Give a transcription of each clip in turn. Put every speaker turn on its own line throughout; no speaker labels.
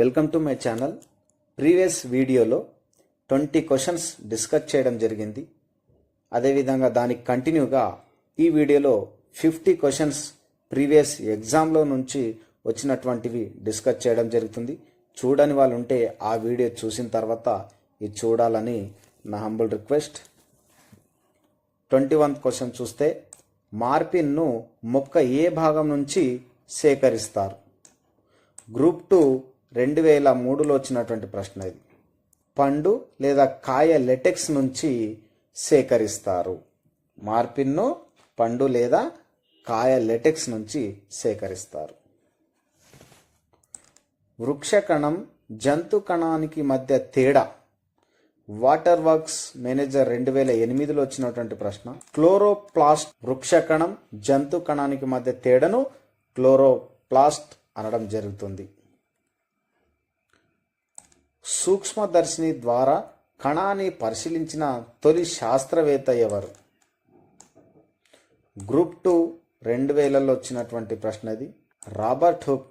welcome to my channel previous వీడియోలో twenty questions discuss చేయడం జరిగింది అదేవిధంగా దానికి కంటిన్యూగా ఈ వీడియోలో ఫిఫ్టీ క్వశ్చన్స్ ప్రీవియస్ ఎగ్జామ్లో నుంచి వచ్చినటువంటివి డిస్కస్ చేయడం జరుగుతుంది చూడని వాళ్ళు ఉంటే ఆ వీడియో చూసిన తర్వాత ఇది చూడాలని నా humble request twenty one question చూస్తే మార్పిన్ను మొక్క ఏ భాగం నుంచి సేకరిస్తారు గ్రూప్ టూ రెండు వేల మూడులో వచ్చినటువంటి ప్రశ్న ఇది పండు లేదా కాయ లెటెక్స్ నుంచి సేకరిస్తారు మార్పిన్ను పండు లేదా కాయ లెటెక్స్ నుంచి సేకరిస్తారు వృక్ష కణం జంతు కణానికి మధ్య తేడా వాటర్ వర్క్స్ మేనేజర్ రెండు వేల ఎనిమిదిలో వచ్చినటువంటి ప్రశ్న క్లోరోప్లాస్ట్ వృక్ష కణం జంతు కణానికి మధ్య తేడాను క్లోరోప్లాస్ట్ అనడం జరుగుతుంది సూక్ష్మదర్శిని ద్వారా కణాన్ని పరిశీలించిన తొలి శాస్త్రవేత్త ఎవరు గ్రూప్ టూ రెండు వేలలో వచ్చినటువంటి ప్రశ్న ఇది రాబర్ట్ హుక్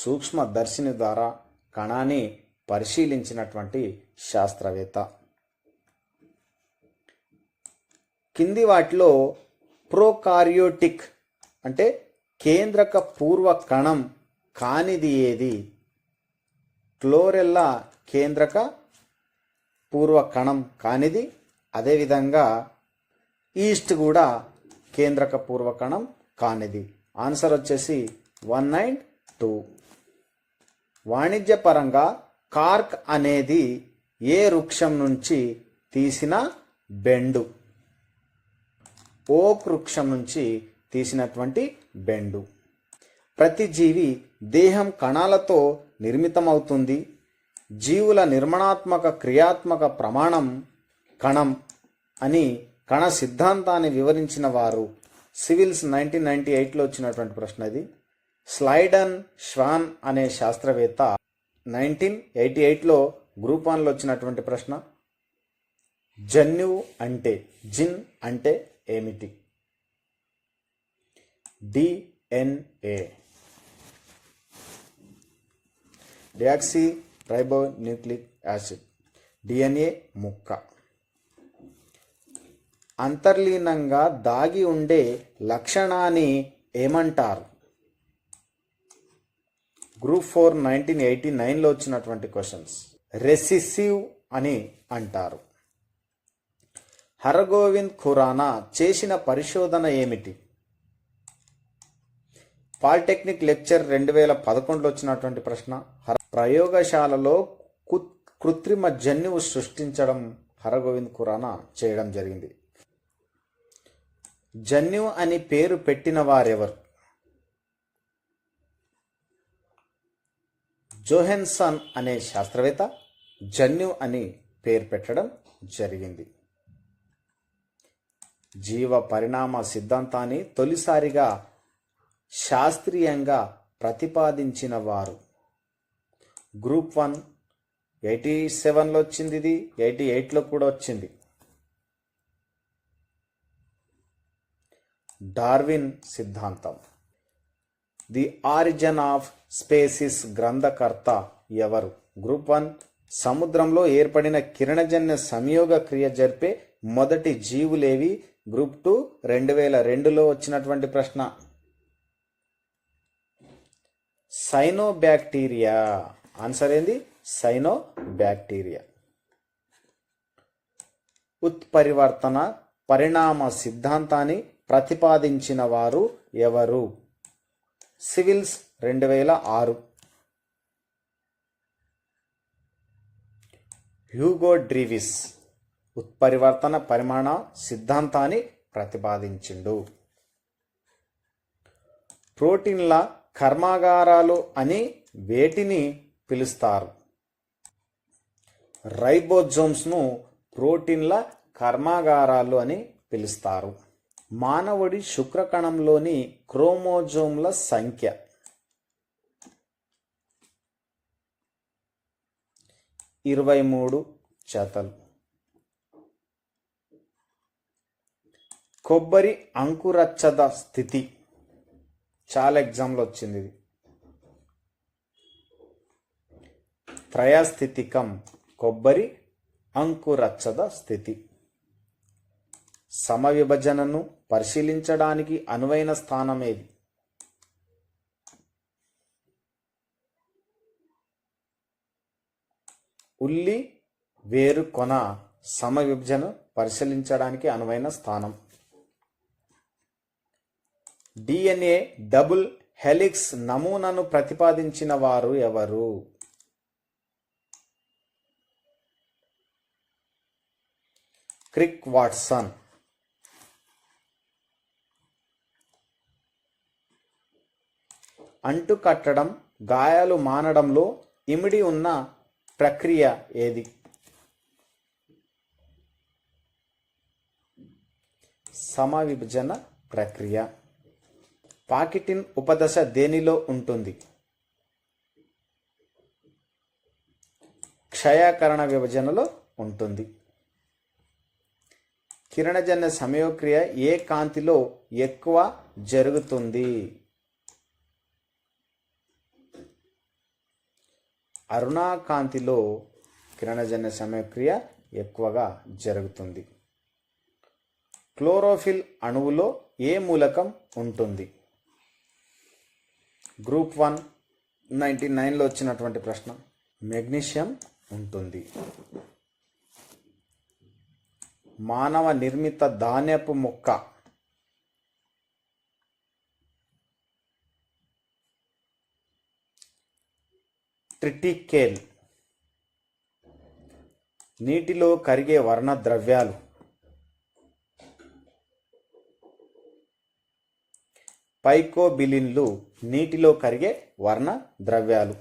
సూక్ష్మదర్శిని ద్వారా కణాన్ని పరిశీలించినటువంటి శాస్త్రవేత్త కింది వాటిలో ప్రోకార్యోటిక్ అంటే కేంద్రక పూర్వ కణం కానిది ఏది క్లోరెల్లా కేంద్రక పూర్వ కణం కానిది అదేవిధంగా ఈస్ట్ కూడా కేంద్రక పూర్వ కణం కానిది ఆన్సర్ వచ్చేసి వన్ నైన్ టూ వాణిజ్యపరంగా కార్క్ అనేది ఏ వృక్షం నుంచి తీసిన బెండు ఓక్ వృక్షం నుంచి తీసినటువంటి బెండు ప్రతి జీవి దేహం కణాలతో నిర్మితమవుతుంది జీవుల నిర్మాణాత్మక క్రియాత్మక ప్రమాణం కణం అని కణ సిద్ధాంతాన్ని వివరించిన వారు సివిల్స్ నైన్టీన్ నైన్టీ ఎయిట్లో వచ్చినటువంటి ప్రశ్న ఇది స్లైడన్ ష్వాన్ అనే శాస్త్రవేత్త నైన్టీన్ ఎయిటీ ఎయిట్లో గ్రూప్ వన్లో వచ్చినటువంటి ప్రశ్న జన్యువు అంటే జిన్ అంటే ఏమిటి DNA deoxyribonucleic acid DNA ముక్క అంతర్లీనంగా దాగి ఉండే లక్షణాన్ని ఏమంటారు గ్రూప్ ఫోర్ నైన్టీన్ ఎయిటీ నైన్లో వచ్చినటువంటి క్వశ్చన్స్ రెసిసివ్ అని అంటారు హరగోవింద్ ఖురానా చేసిన పరిశోధన ఏమిటి పాలిటెక్నిక్ లెక్చర్ రెండు వేల పదకొండులో వచ్చినటువంటి ప్రశ్న ప్రయోగశాలలో కృత్రిమ జన్యువు సృష్టించడం హరగోవింద్ ఖురానా చేయడం జరిగింది జన్యువు అని పేరు పెట్టిన వారెవరు జోహెన్సన్ అనే శాస్త్రవేత్త జన్యు అని పేరు పెట్టడం జరిగింది జీవ పరిణామ సిద్ధాంతాన్ని తొలిసారిగా శాస్త్రీయంగా ప్రతిపాదించిన వారు గ్రూప్ వన్ ఎయిటీ సెవెన్లో వచ్చింది ఇది ఎయిటీ ఎయిట్లో కూడా వచ్చింది డార్విన్ సిద్ధాంతం ది ఆరిజన్ ఆఫ్ స్పేసిస్ గ్రంథకర్త ఎవరు గ్రూప్ వన్ సముద్రంలో ఏర్పడిన కిరణజన్య సంయోగ క్రియ జరిపే మొదటి జీవులేవి గ్రూప్ టూ రెండు వేల రెండులో వచ్చినటువంటి ప్రశ్న సైనోబ్యాక్టీరియా ఆన్సర్ ఏంది సైనోబ్యాక్టీరియా ఉత్పరివర్తన పరిణామ సిద్ధాంతాన్ని ప్రతిపాదించిన వారు ఎవరు సివిల్స్ రెండు వేల ఆరు హ్యూగో డ్రీవిస్ ఉత్పరివర్తన పరిమాణ సిద్ధాంతాన్ని ప్రతిపాదించిండు ప్రోటీన్ల కర్మాగారాలు అని వేటిని పిలుస్తారు రైబోజోమ్స్ను ప్రోటీన్ల కర్మాగారాలు అని పిలుస్తారు మానవుడి శుక్రకణంలోని క్రోమోజోమ్ల సంఖ్య ఇరవై మూడు జతలు కొబ్బరి అంకురచ్చద స్థితి చాలా ఎగ్జామ్లో వచ్చింది ఇది త్రయస్థితికం కొబ్బరి అంకురచ్చద స్థితి సమవిభజనను పరిశీలించడానికి అనువైన స్థానం ఏది ఉల్లి వేరు కొన సమవిభజన పరిశీలించడానికి అనువైన స్థానం డిఎన్ఏ డబుల్ హెలిక్స్ నమూనాను ప్రతిపాదించిన వారు ఎవరు క్రిక్ వాట్సన్ అంటు కట్టడం గాయాలు మానడంలో ఇమిడి ఉన్న ప్రక్రియ ఏది సమవిభజన ప్రక్రియ పాకిటిన్ ఉపదశ దేనిలో ఉంటుంది క్షయాకరణ విభజనలో ఉంటుంది కిరణజన్య సమయోక్రియ ఏ కాంతిలో ఎక్కువ జరుగుతుంది అరుణాకాంతిలో కిరణజన్య సమయక్రియ ఎక్కువగా జరుగుతుంది క్లోరోఫిల్ అణువులో ఏ మూలకం ఉంటుంది గ్రూప్ వన్ నైంటీ నైన్లో వచ్చినటువంటి ప్రశ్న మెగ్నీషియం ఉంటుంది మానవ నిర్మిత ధాన్యపు మొక్క ట్రిటికేల్ నీటిలో కరిగే వర్ణ ద్రవ్యాలు పైకోబిలిన్లు నీటిలో కరిగే వర్ణ ద్రవ్యాలు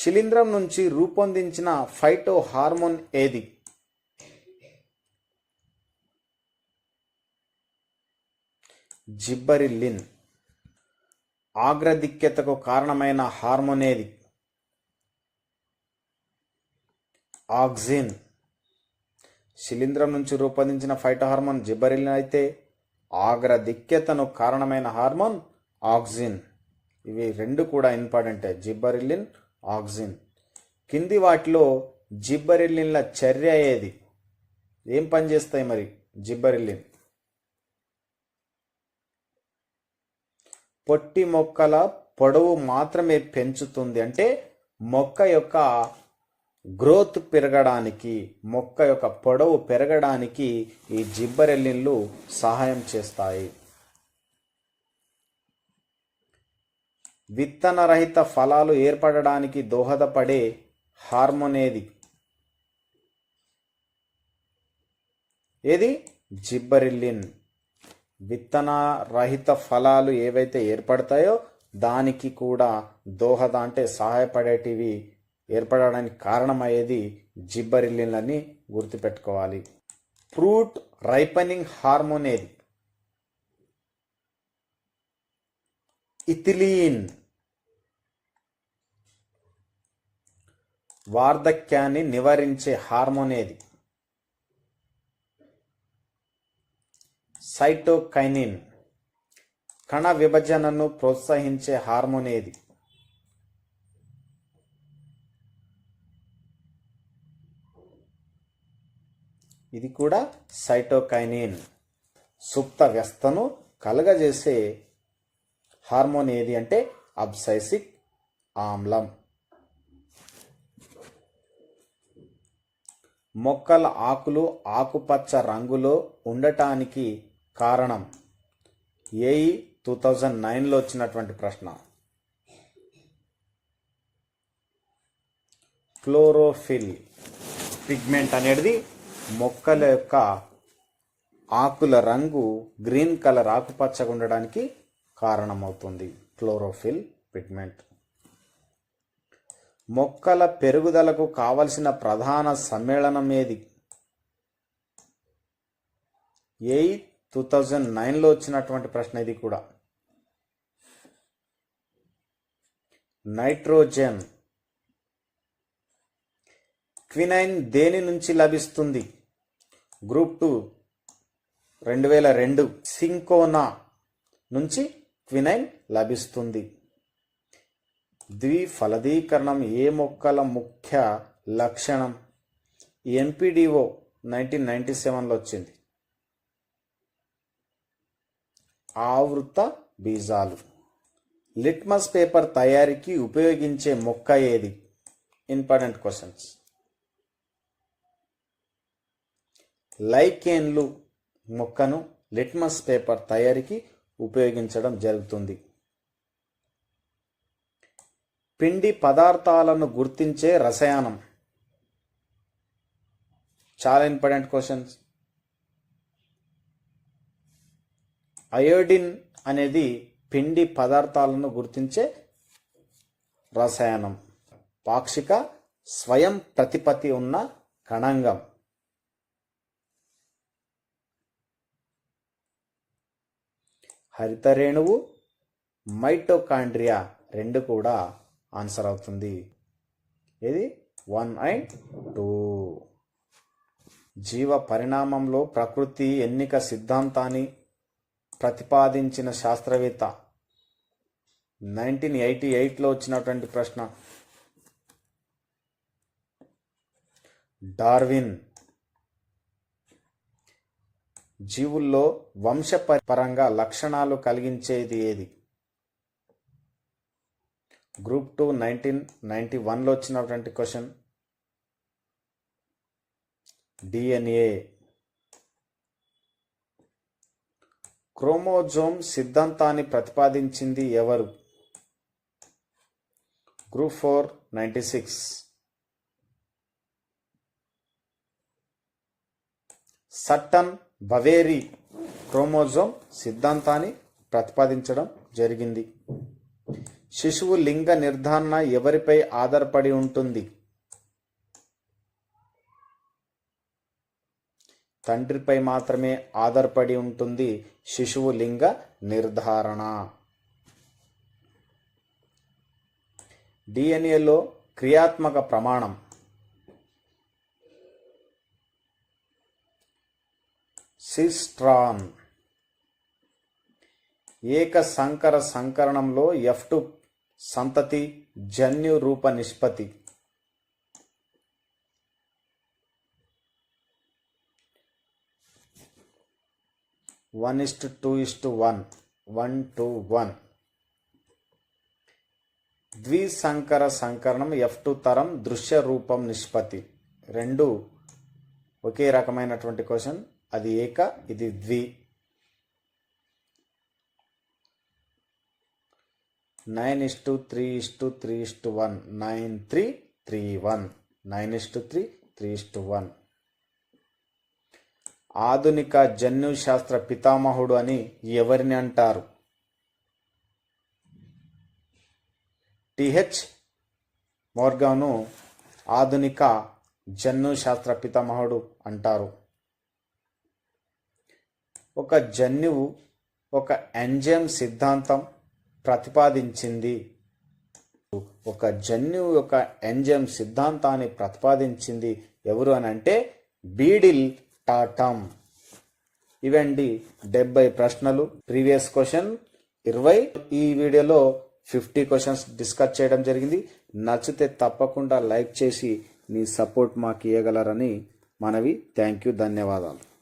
శిలీంధ్రం నుంచి రూపొందించిన ఫైటో హార్మోన్ ఏది జిబ్బరిల్లిన్ ఆగ్రదిక్యతకు కారణమైన హార్మోన్ ఏది ఆక్సిన్ శిలీంధ్రం నుంచి రూపొందించిన ఫైటో హార్మోన్ జిబ్బరిల్లిన్ అయితే దిక్కెతను కారణమైన హార్మోన్ ఆక్సిజన్ ఇవి రెండు కూడా ఇంపార్టెంటే జిబ్బరిల్లిన్ ఆక్సిజన్ కింది వాటిలో జిబ్బరిల్లిన్ల చర్య ఏది ఏం పనిచేస్తాయి మరి జిబ్బరిల్లిన్ పొట్టి మొక్కల పొడవు మాత్రమే పెంచుతుంది అంటే మొక్క యొక్క గ్రోత్ పెరగడానికి మొక్క యొక్క పొడవు పెరగడానికి ఈ జిబ్బరెల్లిన్లు సహాయం చేస్తాయి విత్తనరహిత ఫలాలు ఏర్పడడానికి దోహదపడే హార్మోనేది ఏది జిబ్బరిల్లిన్ విత్తన రహిత ఫలాలు ఏవైతే ఏర్పడతాయో దానికి కూడా దోహద అంటే సహాయపడేటివి ఏర్పడడానికి కారణమయ్యేది జిబ్బరిల్లిలని గుర్తుపెట్టుకోవాలి ఫ్రూట్ రైపనింగ్ హార్మోన్ ఏది ఇథిలీన్ వార్ధక్యాన్ని నివారించే హార్మోన్ ఏది సైటోకైనిన్ కణ విభజనను ప్రోత్సహించే హార్మోన్ ఏది ఇది కూడా సైటోకైనిన్ సుప్త వ్యస్తను కలగజేసే హార్మోన్ ఏది అంటే అబ్సైసిక్ ఆమ్లం మొక్కల ఆకులు ఆకుపచ్చ రంగులో ఉండటానికి కారణం ఏఈ టూ థౌజండ్ నైన్లో వచ్చినటువంటి ప్రశ్న క్లోరోఫిల్ పిగ్మెంట్ అనేది మొక్కల యొక్క ఆకుల రంగు గ్రీన్ కలర్ ఆకుపచ్చగా ఉండడానికి కారణమవుతుంది క్లోరోఫిల్ పిగ్మెంట్ మొక్కల పెరుగుదలకు కావలసిన ప్రధాన సమ్మేళనం ఏది ఎయి టూ థౌజండ్ నైన్లో వచ్చినటువంటి ప్రశ్న ఇది కూడా నైట్రోజన్ క్వినైన్ దేని నుంచి లభిస్తుంది గ్రూప్ టూ రెండు వేల రెండు సింకోనా నుంచి క్వినైన్ లభిస్తుంది ద్విఫలదీకరణం ఏ మొక్కల ముఖ్య లక్షణం ఎంపీడీఓ నైన్టీన్ నైన్టీ సెవెన్లో వచ్చింది ఆవృత బీజాలు లిట్మస్ పేపర్ తయారీకి ఉపయోగించే మొక్క ఏది ఇంపార్టెంట్ క్వశ్చన్స్ లైకేన్లు మొక్కను లిట్మస్ పేపర్ తయారీకి ఉపయోగించడం జరుగుతుంది పిండి పదార్థాలను గుర్తించే రసాయనం చాలా ఇంపార్టెంట్ క్వశ్చన్స్ అయోడిన్ అనేది పిండి పదార్థాలను గుర్తించే రసాయనం పాక్షిక స్వయం ప్రతిపత్తి ఉన్న కణంగం హరితరేణువు మైటోకాండ్రియా రెండు కూడా ఆన్సర్ అవుతుంది ఇది వన్ అండ్ టూ జీవ పరిణామంలో ప్రకృతి ఎన్నిక సిద్ధాంతాన్ని ప్రతిపాదించిన శాస్త్రవేత్త నైన్టీన్ ఎయిటీ ఎయిట్లో వచ్చినటువంటి ప్రశ్న డార్విన్ జీవుల్లో వంశపరంగా లక్షణాలు కలిగించేది ఏది గ్రూప్ టూ నైన్టీన్ నైంటీ వన్లో వచ్చినటువంటి క్వశ్చన్ డిఎన్ఏ క్రోమోజోమ్ సిద్ధాంతాన్ని ప్రతిపాదించింది ఎవరు group four ninety six Sutton Boveri chromosome సిద్ధాంతాన్ని ప్రతిపాదించడం జరిగింది శిశువు లింగ నిర్ధారణ ఎవరిపై ఆధారపడి ఉంటుంది తండ్రిపై మాత్రమే ఆధారపడి ఉంటుంది శిశువు లింగ నిర్ధారణ డిఎన్ఏలో క్రియాత్మక ప్రమాణం సిస్ట్రాన్ ఏక సంకర సంకరణంలో ఎఫ్ టు సంతతి జన్యు రూప నిష్పత్తి one is two to one one to one ద్విసంకర సంకరణం ఎఫ్ టు తరం దృశ్య రూపం నిష్పత్తి రెండు ఒకే రకమైనటువంటి క్వశ్చన్ అది ఏక ఇది ద్వి nine is to three is to three is to one nine three three one nine is to three three is to one ఆధునిక శాస్త్ర పితామహుడు అని ఎవరిని అంటారు టిహెచ్ మోర్గాను ఆధునిక శాస్త్ర పితామహుడు అంటారు ఒక జన్యువు ఒక ఎంజైమ్ సిద్ధాంతం ప్రతిపాదించింది ఒక జన్యువు యొక్క ఎంజైమ్ సిద్ధాంతాన్ని ప్రతిపాదించింది ఎవరు అని అంటే బీడిల్ టాటమ్ ఇవండి డెబ్బై ప్రశ్నలు ప్రీవియస్ క్వశ్చన్ ఇరవై ఈ వీడియోలో ఫిఫ్టీ క్వశ్చన్స్ డిస్కస్ చేయడం జరిగింది నచ్చితే తప్పకుండా లైక్ చేసి మీ సపోర్ట్ మాకు ఇవ్వగలరని మనవి థ్యాంక్ యూ ధన్యవాదాలు